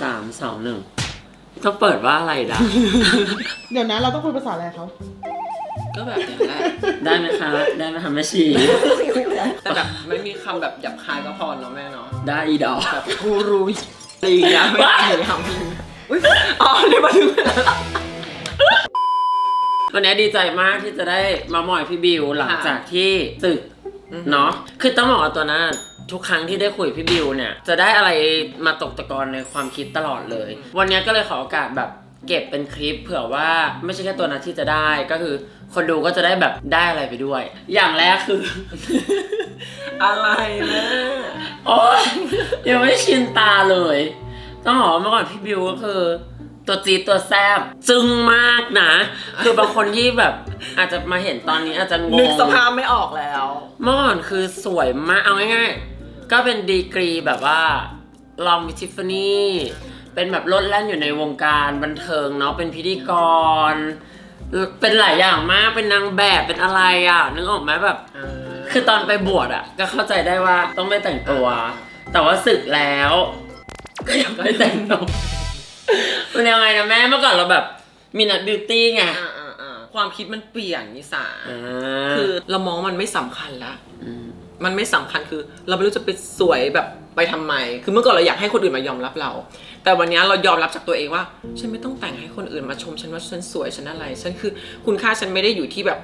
สามสองหนึ่งต้องเปิดว่าอะไรนะเดี๋ยวนะเราต้องคุยภาษาอะไรเขาก็แบบอย่างแรกได้ไหมคะ ได้ไหมคะแม่ชี แต่แบบไม่มีคำแบบหยาบคายก็พอเนาะแม่เนาะได้อีดอกแบบกูรู้อะไรอย่างเงี้ยไม่ได้ทำพิมอุ๊ยอ๋อนี่มาถึงเวลาละวันนี้ดีใจมากที่จะได้มาหมอยพี่บิวหลังจากที่ตึก เนาะ คือต้องบอกว่าตัวนั้น ทุกครั้งที่ได้คุยพี่บิวเนี่ย จะได้อะไรมาตกตะกอนในความคิดตลอดเลย วันนี้ก็เลยขอโอกาสแบบเก็บเป็นคลิปเผื่อว่าไม่ใช่แค่ตัวนั้นที่จะได้ก็คือ คนดูก็จะได้แบบได้อะไรไปด้วย อย่างแรกคือ อะไรนะโอ๊ยยังไม่ชินตาเลย ต้องบอกว่าเมื่อก่อนพี่บิวก็คือ ตัวจีดตัวแซบจึงมากนะ คือบางคนที่แบบอาจจะมาเห็นตอนนี้อาจจะงงนึกสภาพไม่ออกแล้ว เมื่อก่อนคือสวยมากเอาง่ายๆ ก็เป็นดีกรีแบบว่าลองวิทิฟานี่เป็นแบบลดแล่นอยู่ในวงการบันเทิงเนาะเป็นพิธีกร เป็นหลายอย่างมากเป็นนางแบบเป็นอะไรอะ นึกออกไหมแบบ คือตอนไปบวชอะ ก็เข้าใจได้ว่าต้องไม่แต่งตัว แต่ว่าศึกแล้ว ก็ยังไม่แต่งตัวมันยังไงนะแม่เมื่อก่อนเราแบบมีนัดบิวตี้ไงอ่าอ่าอ่าความคิดมันเปลี่ยนนิสาอ่าคือเรามองมันไม่สำคัญละ มมันไม่สำคัญคือ เราไม่รู้จะไปสวยแบบไปทำไม คือเมื่อก่อนเราอยากให้คนอื่นมายอมรับเรา แต่วันนี้เรายอมรับจากตัวเองว่า ฉันไม่ต้องแต่งให้คนอื่นมาชมฉันว่าฉันสวยฉันอะไร ฉันคือคุณค่าฉันไม่ได้อยู่ที่แบบ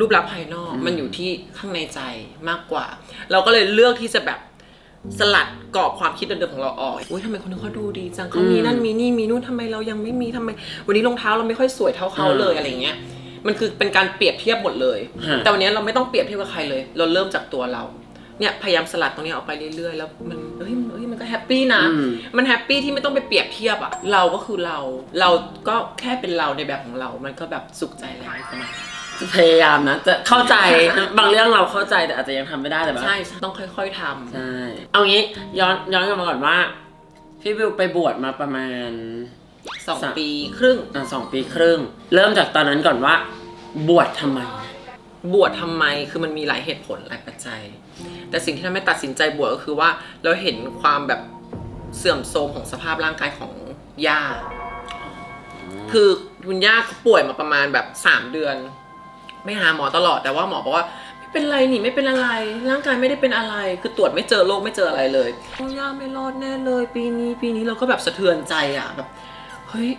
รูปลักษณ์ภายนอก มันอยู่ที่ข้างในใจมากกว่า เราก็เลยเลือกที่จะแบบสลัดกรอบความคิดเดิมๆของเราออก อุ้ยทำไมคนนึงเขาดูดีจังเขามีนั่นมีนี่มีนู่นทำไมเรายังไม่มีทำไม วันนี้รองเท้าเราไม่ค่อยสวยเท่าเขาเลยอะไรเงี้ย มันคือเป็นการเปรียบเทียบหมดเลย ฮะ แต่วันนี้เราไม่ต้องเปรียบเทียบกับใครเลย เราเริ่มจากตัวเรา เนี่ยพยายามสลัดตรงนี้ออกไปเรื่อยๆ แล้วมันเฮ้ยมันเฮ้ยมันก็แฮปปี้นะ อืม มันแฮปปี้ที่ไม่ต้องไปเปรียบเทียบอะเราก็คือเรา เราก็แค่เป็นเราในแบบของเรา มันก็แบบสุขใจแล้วใช่ไหม พยายามนะ จะเข้าใจ บางเรื่องเราเข้าใจแต่อาจจะยังทำไม่ได้แต่ว่า ใช่ต้องค่อยๆทำ ใช่ เอางี้ย้อนย้อนกลับมาก่อนว่า พี่บิวไปบวชมาประมาณ สองสาม ปีครึ่ง อะสองปีครึ่ง เริ่มจากตอนนั้นก่อนว่า บวชทำไม บวชทำไมคือมันมีหลายเหตุผลหลายปัจจัย แต่สิ่งที่ทำให้ตัดสินใจบวชก็คือว่าเราเห็นความแบบเสื่อมโทรมของสภาพร่างกายของย่า คือคุณย่าเขาป่วยมาประมาณแบบสามเดือน ไม่หาหมอตลอดแต่ว่าหมอบอกว่า ไม่เป็นไรนี่ไม่เป็นอะไร ร่างกายไม่ได้เป็นอะไร คือตรวจไม่เจอโรคไม่เจออะไรเลยโอ้ย่าไม่รอดแน่เลย ปีนี้ปีนี้เราก็แบบสะเทือนใจอะแบบเฮ้ย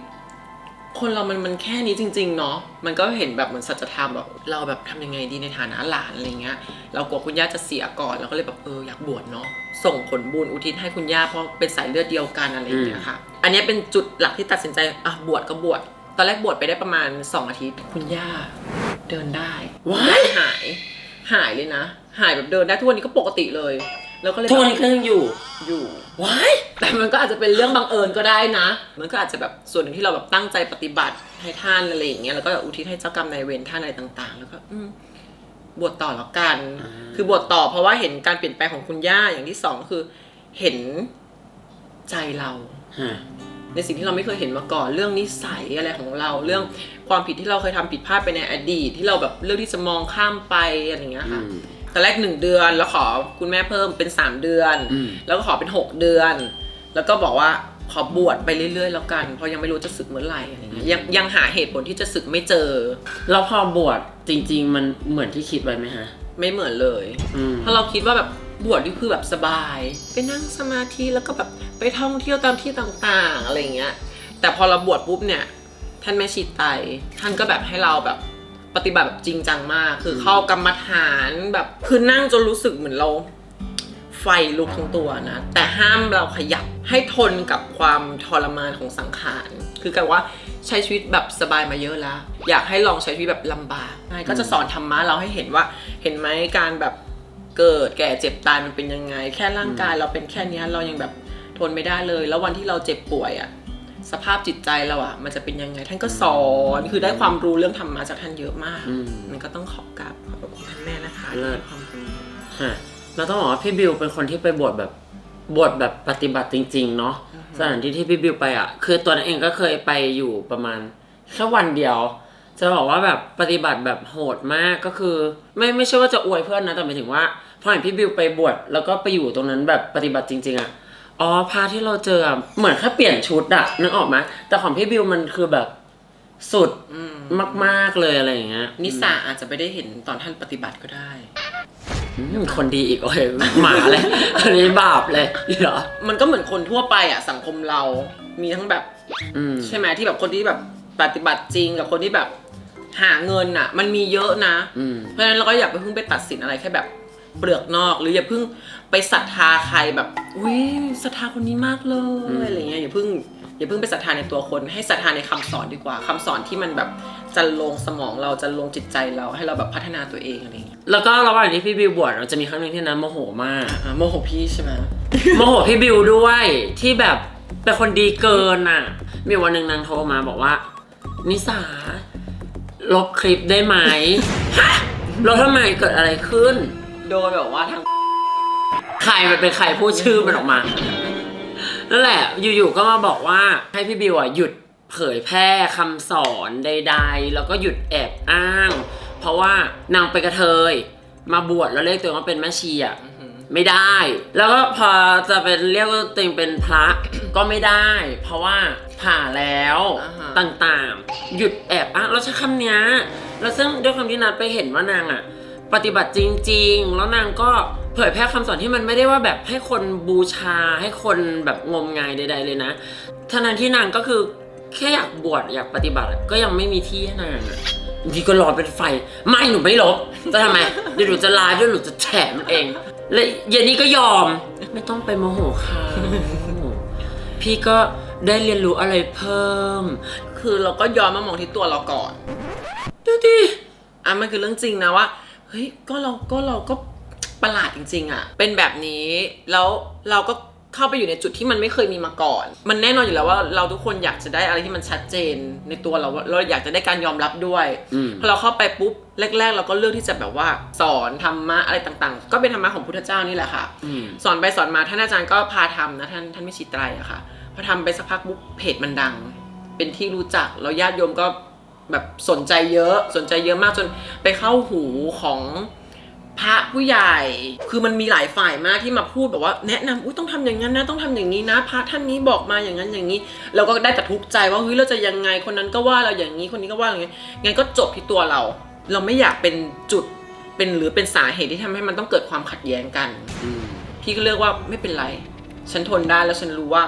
คนเรามันมันแค่นี้จริง ๆ เนาะ มันก็เห็นแบบเหมือนสัจธรรมแบบเราแบบทำยังไงดีในฐานะหลานอะไรเงี้ย เรากลัวคุณย่าจะเสียก่อนเราก็เลยแบบเอออยากบวชเนาะ ส่งผลบุญอุทิศให้คุณย่าเพราะเป็นสายเลือดเดียวกันอะไรอย่างเงี้ยค่ะ อันเนี้ยเป็นจุดหลักที่ตัดสินใจอะบวชก็บวช ตอนแรกบวชไปได้ประมาณ 2 อาทิตย์ คุณย่าเดินได้ว้ายหาย หายเลยนะ หายแบบเดินได้ทุกวันนี้ก็ปกติเลย แล้วก็เลยทุกวันนี้ก็ยังอยู่อยู่ ว้ายแต่มันก็อาจจะเป็นเรื่องบังเอิญก็ได้นะ มันก็อาจจะแบบส่วนหนึ่งที่เราแบบตั้งใจปฏิบัติให้ท่านอะไรอย่างเงี้ยแล้วก็อุทิศให้เจ้ากรรมนายเวรท่านอะไรต่าง ๆ แล้วก็อืมบวชต่อแล้วกันคือบวชต่อเพราะว่าเห็นการเปลี่ยนแปลงของคุณย่าอย่างที่สองคือ เห็นใจเรา ฮะในสิ่งที่เราไม่เคยเห็นมาก่อนเรื่องนิสัยอะไรของเรา เรื่องความผิดที่เราเคยทำผิดพลาดไปในอดีต ที่เราแบบเลือกที่จะมองข้ามไปอะไรอย่างเงี้ยอืค่ะ ม ตอนแรกหนึ่งเดือน แล้วขอคุณแม่เพิ่มเป็นสามเดือน อืม แล้วก็ขอเป็นหกเดือน แล้วก็บอกว่าขอบวชไปเรื่อยๆ แล้วกัน เพราะยังไม่รู้จะศึกเมื่อไหร่อะไรเงี้ยยังยังหาเหตุผลที่จะศึกไม่เจอแล้วพอบวชจริง ๆ มันเหมือนที่คิดไว้ไหมฮะ ไม่เหมือนเลย อืม ถ้าเราคิดว่าแบบบวชนี่คือแบบสบาย ไปนั่งสมาธิแล้วก็แบบไปท่องเที่ยวตามที่ต่างๆ อะไรอย่างเงี้ย แต่พอเราบวชปุ๊บเนี่ย ท่านแม่ชีไตท่านก็แบบให้เราแบบ ปฏิบัติแบบจริงจังมาก คือเข้ากรรมฐานแบบคือนั่งจนรู้สึกเหมือนเรา ไฟลุกทั้งตัวนะ แต่ห้ามเราขยับให้ทนกับความทรมานของสังขาร คือกันว่าใช้ชีวิตแบบสบายมาเยอะแล้ว อยากให้ลองใช้ชีวิตแบบลำบากนายก็จะสอนธรรมะเราให้เห็นว่า เห็นไหมการแบบเกิดแก่เจ็บตายมันเป็นยังไง แค่ร่างกายเราเป็นแค่เนี้ยเรายังแบบทนไม่ได้เลย แล้ววันที่เราเจ็บป่วยอะ สภาพจิตใจเราอะมันจะเป็นยังไง ท่านก็สอนคือได้ความรู้เรื่องธรรมะจากท่านเยอะมาก อืม มันก็ต้องขอบกราบขอบพระคุณท่านแม่นะคะเลิศที่ให้ความรู้ ฮะเราต้องบอกว่าพี่บิวเป็นคนที่ไปบวชแบบบวชแบบปฏิบัติจริง ๆ เนาะสถานที่ที่พี่บิวไปอะ คือตัวนั้นเองก็เคยไปอยู่ประมาณแค่วันเดียว จะบอกว่าแบบปฏิบัติแบบโหดมากก็คือ ไม่ไม่ใช่ว่าจะอวยเพื่อนนะแต่หมายถึงว่าพอเห็นพี่บิวไปบวชแล้วก็ไปอยู่ตรงนั้นแบบปฏิบัติจริง ๆอะ อ๋อพาที่เราเจออะเหมือนแค่เปลี่ยนชุดอะนึกออกไหมแต่ของพี่บิวมันคือแบบสุดอืมมาก ๆเลยอะไรอย่างเงี้ยนิสาอาจจะไม่ได้เห็นตอนท่านปฏิบัติก็ได้ อืมคนดีอีกโอเคหมาเลย อันนี้บาปเลยเหรอมันก็เหมือนคนทั่วไปอะสังคมเรา มีทั้งแบบ อืม ใช่ไหมที่แบบคนที่แบบปฏิบัติจริงกับคนที่แบบหาเงินอะ มันมีเยอะนะ อืม เพราะฉะนั้นเราก็อย่าไปเพิ่งไปตัดสินอะไรแค่แบบ เปลือกนอก หรืออย่าเพิ่งไปศรัทธาใครแบบอุ้ยศรัทธาคนนี้มากเลอืมยอะไรเงี้ยอย่าเพิ่งอย่าเพิ่งไปศรัทธาในตัวคน ให้ศรัทธาในคำสอนดีกว่าคำสอนที่มันแบบจะลงสมองเราจะลงจิตใจเราให้เราแบบพัฒนาตัวเองอะไรเงี้ยแล้วก็ระหว่างที่พี่บิวบวชเราจะมีครั้งหนึ่งที่นั้นโมโหมากอะโมโหพี่ใช่ไหมโมโหพี่บิวด้วยที่แบบเป็นคนดีเกินอะ มีวันหนึ่งนางโทรมาบอกว่า นิสาลบคลิปได้ไหม ฮะลบทำไมเกิดอะไรขึ้น โดนแบบว่าทางใครมันเป็นใครพูดชื่อมันออกมา นั่นแหละ อยู่ๆก็มาบอกว่าให้พี่บิวอะหยุดเผยแพร่คำสอนใด ๆ แล้วก็หยุดแอบอ้าง เพราะว่านางไปนกระเทย มาบวชแล้วเรียกตัวเองว่าเป็นแม่ชีอะ ไม่ได้ แล้วก็พอจะเป็นเรียกว่าตัวเองเป็นพระ ก็ไม่ได้ เพราะว่าผ่าแล้วอ่าฮะ ต่างๆ หยุดแอบอ้างแล้วใช้คำเนี้ยแล้วซึ่งด้วยความที่นัดไปเห็นว่านางอะ ปฏิบัติจริง ๆ แล้วนางก็เผยแพร่คำสอนที่มันไม่ได้ว่าแบบให้คนบูชาให้คนแบบงมงายใด ๆ เลยนะทั้งที่นางก็คือแค่อยากบวชอยากปฏิบัติอะก็ยังไม่มีที่ให้นางอะบางทีก็รอเป็นไฟ ไม่หนูไม่ลบจะทำไมเดี๋ยวหนูจะไลฟ์ด้วยหนูจะแฉมันเอง และเย็นนี้ก็ยอม ไม่ต้องไปโมโหเขาพี่ก็ได้เรียนรู้อะไรเพิ่ม คือเราก็ย้อนมามองที่ตัวเราก่อน ดูดิอะมันคือเรื่องจริงนะว่า เฮ้ยก็เราก็เราก็ประหลาดจริง ๆอะเป็นแบบนี้แล้วเราก็เข้าไปอยู่ในจุดที่มันไม่เคยมีมาก่อน มันแน่นอนอยู่แล้วว่าเราทุกคนอยากจะได้อะไรที่มันชัดเจนในตัวเราว่าเราอยากจะได้การยอมรับด้วยอืม พอเราเข้าไปปุ๊บแรก ๆ เราก็เลือกที่จะแบบว่าสอนธรรมะอะไรต่างๆ ก็เป็นธรรมะของพุทธเจ้านี่แหละค่ะ อืม สอนไปสอนมาท่านอาจารย์ก็พาทำนะท่านท่านไม่ชิตไตรอะค่ะพอทำไปสักพักปุ๊บเพจมันดัง เป็นที่รู้จักแล้วญาติโยมก็ แบบสนใจเยอะสนใจเยอะมากจนไปเข้าหูของพระผู้ใหญ่ คือมันมีหลายฝ่ายมากที่มาพูดแบบว่า แนะนำอุ้ยต้องทำอย่างนั้นนะ ต้องทำอย่างนี้นะ พระท่านนี้บอกมาอย่างนั้นอย่างนี้ เราก็ได้แต่ทุกข์ใจว่าเฮ้ยเราจะยังไง คนนั้นก็ว่าเราอย่างนี้ คนนี้ก็ว่าอย่างนี้ งั้นก็จบที่ตัวเรา เราไม่อยากเป็นจุด เป็นหรือเป็นสาเหตุที่ทำให้มันต้องเกิดความขัดแย้งกันอืมพี่ก็เลือกว่าไม่เป็นไร ฉันทนได้แล้วฉันรู้ว่า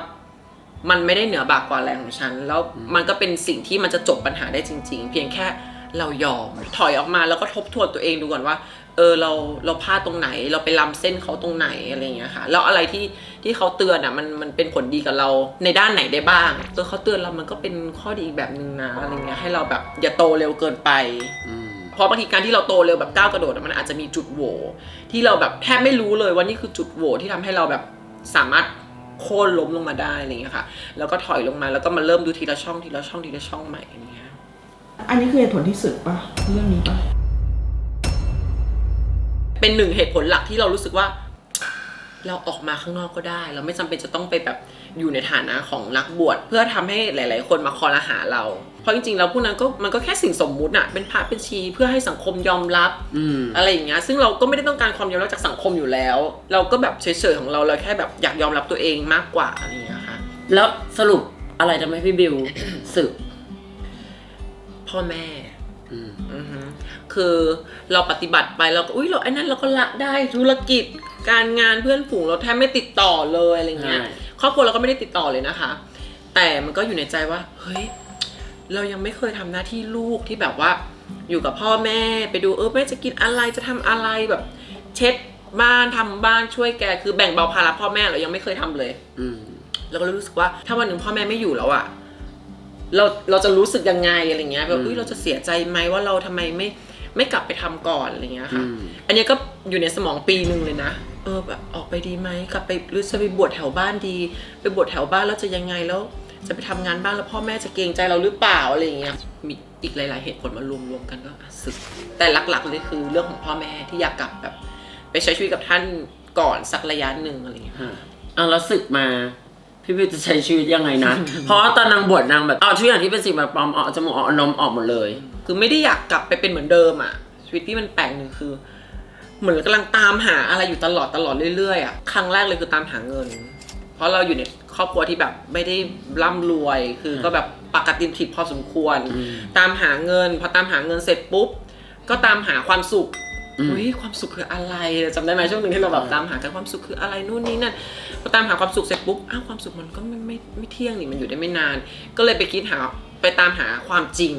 มันไม่ได้เหนือบากกว่าแรงของฉัน แล้วมันก็เป็นสิ่งที่มันจะจบปัญหาได้จริง ๆ เพียงแค่เรายอมถอยออกมาแล้วก็ทบทวนตัวเองดูก่อนว่า เออเราเราพลาดตรงไหน เราไปล้ำเส้นเขาตรงไหนอะไรอย่างเงี้ยค่ะ แล้วอะไรที่ที่เขาเตือนอะมันมันเป็นผลดีกับเราในด้านไหนได้บ้างตัวเขาเตือนเรามันก็เป็นข้อดีอีกแบบหนึ่งนะอะไรเงี้ยให้เราแบบอย่าโตเร็วเกินไปอืมเพราะบางทีการที่เราโตเร็วแบบก้าวกระโดดอะมันอาจจะมีจุดโหว่ที่เราแบบแทบไม่รู้เลยว่านี่คือจุดโหว่ที่ทำให้เราแบบสามารถ โค่นล้มลงมาได้อะไรอย่างเงี้ยค่ะ แล้วก็ถอยลงมาแล้วก็มาเริ่มดูทีละช่องทีละช่องทีละช่องใหม่อะไรเงี้ยอันนี้คือเหตุผลที่สึกปะเรื่องนี้ปะเป็นหนึ่งเหตุผลหลักที่เรารู้สึกว่า เราออกมาข้างนอกก็ได้ เราไม่จำเป็นจะต้องไปแบบอยู่ในฐานะของนักบวชเพื่อทำให้หลาย ๆ คนมาคอรหาเรา เพราะจริง ๆ แล้วพวกนั้นก็มันก็แค่สิ่งสมมุติอะเป็นพระเป็นชีเพื่อให้สังคมยอมรับอืมอะไรอย่างเงี้ยซึ่งเราก็ไม่ได้ต้องการความยอมรับจากสังคมอยู่แล้ว เราก็แบบเฉย ๆ ของเราเราแค่แบบอยากยอมรับตัวเองมากกว่าอะไรอย่างเงี้ยค่ะแล้วสรุปอะไรทำให้พี่บิวสึกพ่อแม่ อืมอือฮึคือเราปฏิบัติไปเราก็อุ้ยเราไอ้นั้นเราก็ละได้ธุรกิจการงานเพื่อนฝูงเราแทบไม่ติดต่อเลยอะไรเงี้ยใช่ครอบครัวเราก็ไม่ได้ติดต่อเลยนะคะ แต่มันก็อยู่ในใจว่าเฮ้ยเรายังไม่เคยทำหน้าที่ลูกที่แบบว่า อยู่กับพ่อแม่ไปดูเออแม่จะกินอะไรจะทำอะไรแบบ เช็ดบ้านทำบ้านช่วยแกคือแบ่งเบาภาระพ่อแม่เรายังไม่เคยทำเลย อืมเราก็เลยรู้สึกว่าถ้าวันหนึ่งพ่อแม่ไม่อยู่แล้วอะ เราเราจะรู้สึกยังไงอะไรเงี้ยแบบอืมอุ้ยเราจะเสียใจไหมว่าเราทำไมไม่ไม่กลับไปทำก่อนอะไรเงี้ยอืค่ะมอันนี้ก็อยู่ในสมองปีหนึ่งเลยนะเออแบบออกไปดีไหมกลับไปหรือจะไปบวชแถวบ้านดี ไปบวชแถวบ้านแล้วจะยังไงแล้ว จะไปทำงานบ้านแล้วพ่อแม่จะเกรงใจเราหรือเปล่าอะไรอย่างเงี้ยมีอีกหลาย ๆ เหตุผลมารวมๆกันก็อะสึก แต่หลักๆเลยคือเรื่องของพ่อแม่ที่อยากกลับแบบ ไปใช้ชีวิตกับท่านก่อนสักระยะหนึ่งอะไรอย่างเงี้ยฮะเอาแล้วสึกมา พี่บิวจะใช้ชีวิตยังไงนะ เพราะว่าตอนนางบวชนางแบบเอาทุกอย่างที่เป็นสิ่งแบบปลอมเอาจมูกเอานมออกหมดเลย คือไม่ได้อยากกลับไปเป็นเหมือนเดิมอะ ชีวิตพี่มันแปลกหนึ่งคือ เหมือนกำลังตามหาอะไรอยู่ตลอดตลอดเรื่อยๆอะ ครั้งแรกเลยคือตามหาเงิน เพราะเราอยู่ในครอบครัวที่แบบไม่ได้ร่ำรวย คือก็แบบปกติผิดพอสมควรอืมตามหาเงิน พอตามหาเงินเสร็จปุ๊บ ก็ตามหาความสุข อืมอุ้ยความสุขคืออะไรจำได้ไหมช่วงหนึ่งที่เราแบบตามหากันความสุขคืออะไรนู่นนี่นั่นพอตามหาความสุขเสร็จปุ๊บอ้าวความสุขมันก็ไม่ไม่ไม่เที่ยงนี่มันอยู่ได้ไม่นาน ก็เลยไปคิดหาไปตามหาความจริง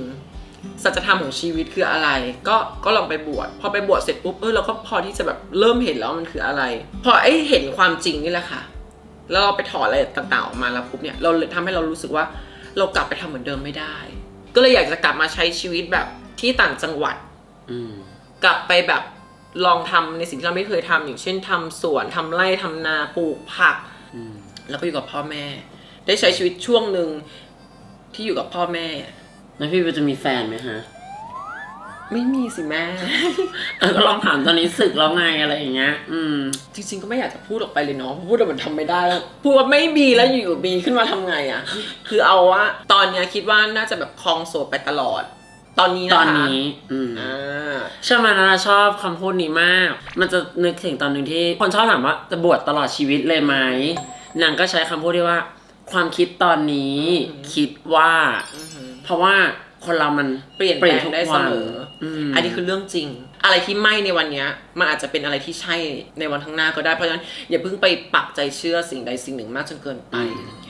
สัจธรรมของชีวิตคืออะไร ก็ก็ลองไปบวชพอไปบวชเสร็จปุ๊บเออเราก็พอที่จะแบบเริ่มเห็นแล้วมันคืออะไร พอไอ้เห็นความจริงนี่แหละค่ะ แล้วเราไปถอดอะไรต่างๆออกมาแล้วปุ๊บเนี่ยเราเลยทำให้เรารู้สึกว่าเรากลับไปทำเหมือนเดิมไม่ได้ ก็เลยอยากจะกลับมาใช้ชีวิตแบบที่ต่างจังหวัดอืม กลับไปแบบลองทำในสิ่งที่เราไม่เคยทำอย่างเช่นทำสวนทำไร่ทำนาปลูกผักอืมแล้วก็อยู่กับพ่อแม่ ได้ใช้ชีวิตช่วงหนึ่งที่อยู่กับพ่อแม่ แล้วพี่บิวจะมีแฟนไหมฮะ ไม่มีสิแม่เออก็ลองถามตอนนี้สึกแล้วไงอะไรอย่างเงี้ย อืม จริง ๆ ก็ไม่อยากจะพูดออกไปเลยเนาะพูดแล้วมันทำไม่ได้แล้วพูดว่าไม่มีแล้วอยู่ๆมีขึ้นมาทำไงอะ่ะ คือเอาว่าตอนเนี้ยคิดว่าน่าจะแบบคลองโสดไปตลอด ตอนนี้ตนะคะอนนี้อืมอ่าใช่ไหมนะชอบคำพูดนี้มาก มันจะนึกถึงตอนหนึ่งที่ คนชอบถามว่าจะบวชตลอดชีวิตเลยไหมนางก็ใช้คำพูดที่ว่า ความคิดตอนนี้คิดว่า อือหือ เพราะว่าคนเรามันเปลี่ยนแปลงได้เสมอมอันนี้คือเรื่องจริง อะไรที่ไม่ในวันเนี้ยมันอาจจะเป็นอะไรที่ใช่ในวันข้างหน้าก็ได้ เพราะฉะนั้นอย่าเพิ่งไปปักใจเชื่อสิ่งใดสิ่งหนึ่งมากจนเกินไปอะไรอย่างเงี้ย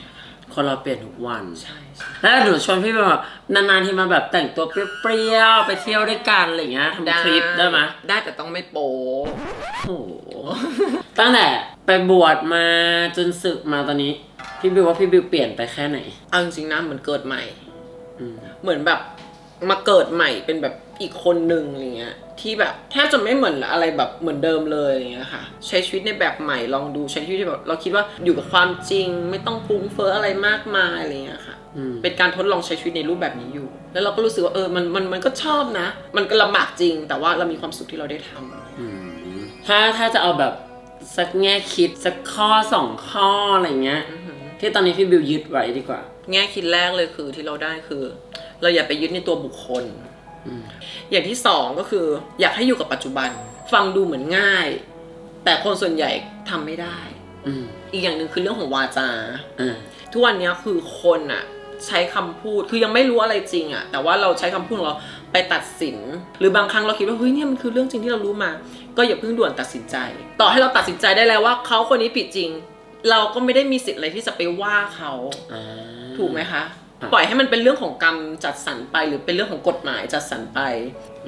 ค่ะคนเราเปลี่ยนทุกวัน ใช่ใช่แล้วหนูชวนพี่ไปแบบนานๆที่มาแบบแต่งตัวเปรี้ยวๆไปเที่ยวด้วยกันอะไรอย่างเงี้ยทำคลิปได้ไหมได้แต่ต้องไม่โป๊โอ้โหตั้งแต่ไปบวชมาจนศึกมาตอนนี้ พี่บิวว่าพี่บิวเปลี่ยนไปแค่ไหนเอาจริงๆนะเหมือนเกิดใหม่ อืม เหมือนแบบมาเกิดใหม่เป็นแบบอีกคนหนึ่งอะไรเงี้ย ที่แบบแทบจะไม่เหมือนอะไรแบบเหมือนเดิมเลยอะไรเงี้ยค่ะ ใช้ชีวิตในแบบใหม่ลองดูใช้ชีวิตที่แบบเราคิดว่าอยู่กับความจริง ไม่ต้องฟุ้งเฟ้ออะไรมากมายอะไรเงี้ยค่ะอืมเป็นการทดลองใช้ชีวิตในรูปแบบนี้อยู่ แล้วเราก็รู้สึกว่าเออมันมันมันก็ชอบนะ มันก็ลำบากจริง แต่ว่าเรามีความสุขที่เราได้ทำอืมถ้าถ้าจะเอาแบบสักแง่คิดสักข้อสองข้ออะไรเงี้ยที่ตอนนี้พี่บิวยึดไว้ดีกว่า แง่คิดแรกเลยคือที่เราได้คือ เราอย่าไปยึดในตัวบุคคล อืมอย่างที่สองก็คือ อยากให้อยู่กับปัจจุบัน ฟังดูเหมือนง่าย แต่คนส่วนใหญ่ทำไม่ได้อืมอีกอย่างหนึ่งคือเรื่องของวาจาอ่าทุกวันนี้คือคนอะใช้คำพูดคือยังไม่รู้อะไรจริงอะแต่ว่าเราใช้คำพูดของเราไปตัดสิน หรือบางครั้งเราคิดว่าเฮ้ยเนี่ยมันคือเรื่องจริงที่เรารู้มา ก็อย่าเพิ่งด่วนตัดสินใจ ต่อให้เราตัดสินใจได้แล้วว่าเขาคนนี้ผิดจริง เราก็ไม่ได้มีสิทธิ์อะไรที่จะไปว่าเขาอ่าถูกไหมคะอะ ปล่อยให้มันเป็นเรื่องของกรรมจัดสรรไป หรือเป็นเรื่องของกฎหมายจัดสรรไป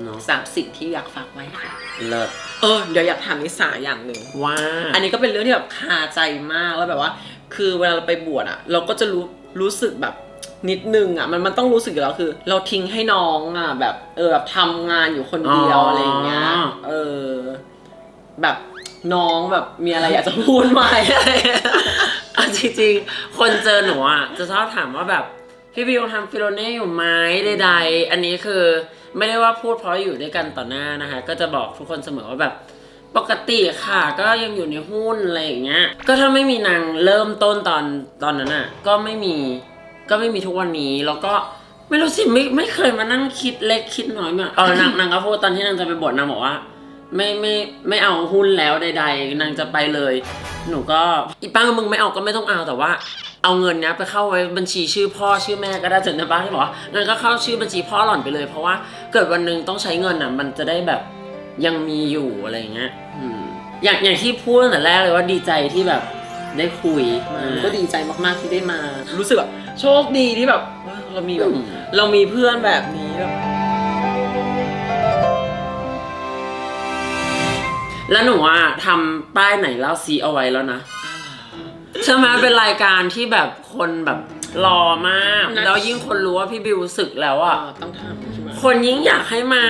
เนาะสามสิ่งที่อยากฝากไว้ค่ะเลิศเออเดี๋ยวอยากถามนิสาอย่างหนึ่งว่า อันนี้ก็เป็นเรื่องที่แบบคาใจมากแล้วแบบว่า คือเวลาเราไปบวชอะ เราก็จะรู้รู้สึกแบบนิดนึงอะมันมันต้องรู้สึกอยู่แล้วคือ เราทิ้งให้น้องอะ แบบเออแบบทำงานอยู่คนเดียวอะไรอย่างเงี้ยเออ แบบน้องแบบมีอะไรอยากจะพูดไหมอะไรอย่างเงี้ยอะจริงๆ คนเจอหนูอะจะชอบถามว่าแบบ พี่บิวทำฟิโลเน่อยู่ไหมใดๆอันนี้คือไม่ได้ว่าพูดเพราะอยู่ด้วยกันต่อหน้านะคะ ก็จะบอกทุกคนเสมอว่าแบบปกติค่ะก็ยังอยู่ในหุ้นอะไรอย่างเงี้ย ก็ถ้าไม่มีนางเริ่มต้นตอนตอนนั้นอะ ก็ไม่มีก็ไม่มีทุกวันนี้แล้วก็ไม่รู้สิไม่ไม่เคยมานั่งคิดเล็กคิดน้อยมาเออนางนางก็พูดตอนที่นางจะไปบวชนางบอกว่า ไม่ไม่ไม่เอาหุ้นแล้วใด ๆ นางจะไปเลย หนูก็อีป้ามึงไม่เอาก็ไม่ต้องเอาแต่ว่า เอาเงินเนี้ยไปเข้าไว้บัญชีชื่อพ่อชื่อแม่ก็ได้เสร็จนะป้าที่บอกว่างั้นก็เข้าชื่อบัญชีพ่อหล่อนไปเลย เพราะว่าเกิดวันหนึ่งต้องใช้เงินอะมันจะได้แบบยังมีอยู่อะไรอย่างเงี้ยอืมอย่างอย่างที่พูดตั้งแต่แรกเลยว่าดีใจที่แบบได้คุยก็ดีใจมากๆที่ได้มา รู้สึกแบบโชคดีที่แบบเออเรามีแบบอืมเรามีเพื่อนแบบนี้แบบแล้วหนูอะทำป้ายไหนเล่าซีเอาไว้แล้วนะ ใช่ไหมเป็นรายการที่แบบคนแบบรอมากนะแล้วยิ่งคนรู้ว่าพี่บิวสึกแล้วอ่าอะต้องทำใช่ไหมคนยิ่งอยากให้มา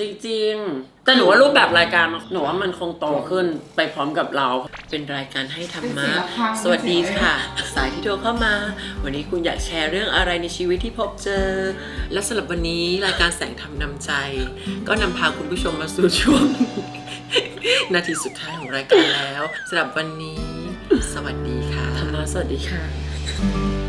จริง ๆ แต่หนูว่ารูปแบบรายการหนูว่ามันคงโตขึ้นไปพร้อมกับเรา เป็นรายการให้ธรรเป็นมะศิลปะสวัสดีค่ะ สายที่โทรเข้ามา วันนี้คุณอยากแชร์เรื่องอะไรในชีวิตที่พบเจอ และสำหรับวันนี้รายการแสงธรรมนำใจ ก็นำพาคุณผู้ชมมาสู่ช่วง นาทีสุดท้ายของรายการแล้วสำหรับวันนี้ สวัสดีค่ะธรรมะสวัสดีค่ะ